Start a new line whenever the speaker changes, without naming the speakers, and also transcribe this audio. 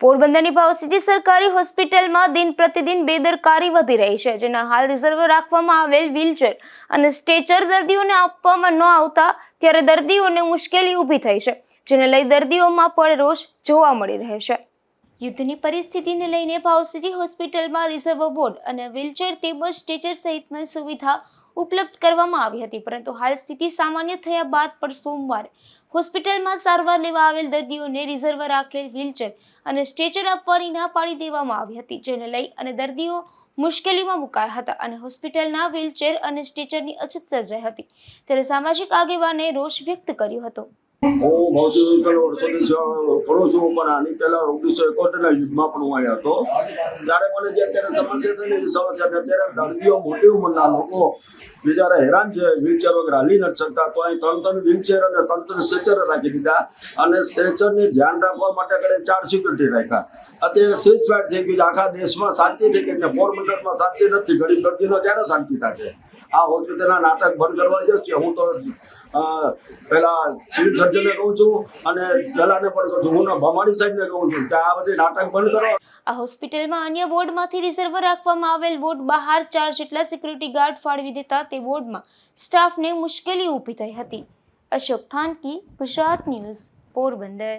પોરબંદરની ભાવસીજી સરકારી હોસ્પિટલમાં દિન પ્રતિદિન બેદરકારી વધી રહી છે, જેના હાલ રિઝર્વ રાખવામાં આવેલ વ્હીલચેર અને સ્ટેચર દર્દીઓને આપવામાં ન આવતા ત્યારે દર્દીઓને મુશ્કેલી ઊભી થઈ છે, જેને લઈ દર્દીઓમાં પણ રોષ જોવા મળી રહે છે. યુદ્ધની પરિસ્થિતિને લઈને ભાવસીજી હોસ્પિટલમાં રિઝર્વ બોર્ડ અને વ્હીલચેર તેમજ સ્ટેચર સહિતની સુવિધા ઉપલબ્ધ કરવામાં આવી હતી, પરંતુ હાલ સ્થિતિ સામાન્ય થયા બાદ પણ સોમવારે હોસ્પિટલમાં સારવાર લેવા આવેલ દર્દીઓને રિઝર્વ રાખેલ વ્હીલચેર અને સ્ટેચર આપવાની ના પાડી દેવામાં આવી હતી, જેને લઈ અને દર્દીઓ મુશ્કેલીમાં મુકાયા હતા અને હોસ્પિટલના વ્હીલચેર અને સ્ટેચરની અછત સર્જાઈ હતી. ત્યારે સામાજિક આગેવાને રોષ વ્યક્ત કર્યો હતો.
હું ભૌતિક પેલો વર્ષોથી કરું છું, પણ આની પહેલા ઓગણીસો એકોતેરના યુદ્ધમાં પણ હું આવ્યો હતો. ત્યારે મને જે અત્યારે સમસ્યા થઈ ને સમસ્યા અત્યારે દર્દીઓ મોટી ઉંમરના લોકો બિચારા હેરાન છે વ્હીલચેર વગર હાલી નથી શકતા, તો અહીં ત્રણ ત્રણ વ્હીલચેર અને ત્રણ ત્રણ સ્ટ્રેચર રાખી દીધા, અને સ્ટ્રેચરને ધ્યાન રાખવા માટે કરે ચાર સિક્યુરિટી રાખ્યા. અત્યારે સ્વિચ ફાયર થઈ ગયું આખા દેશમાં શાંતિ થઈ ગઈ છે. પોરબંદરમાં શાંતિ નથી, ગરીબ દર્દીનો ક્યારે શાંતિ થશે? આ હોસ્પિટલના નાટક બંધ કરવા જશે હું તો પેલા સિવિલ સર્જનને કહું છું અને પેલાને પણ કહું છું. હું ભમાણી સાહેબને કહું છું કે આ બધી નાટક બંધ કરો.
આ હોસ્પિટલમાં અન્ય વોર્ડમાંથી રિઝર્વ રાખવામાં આવેલ વોર્ડ બહાર ચાર જેટલા સિક્યુરિટી ગાર્ડ ફાળવી દેતા તે વોર્ડમાં સ્ટાફને મુશ્કેલી ઊભી થઈ હતી. અશોક થાનકી, ગુજરાત ન્યૂઝ, પોરબંદર.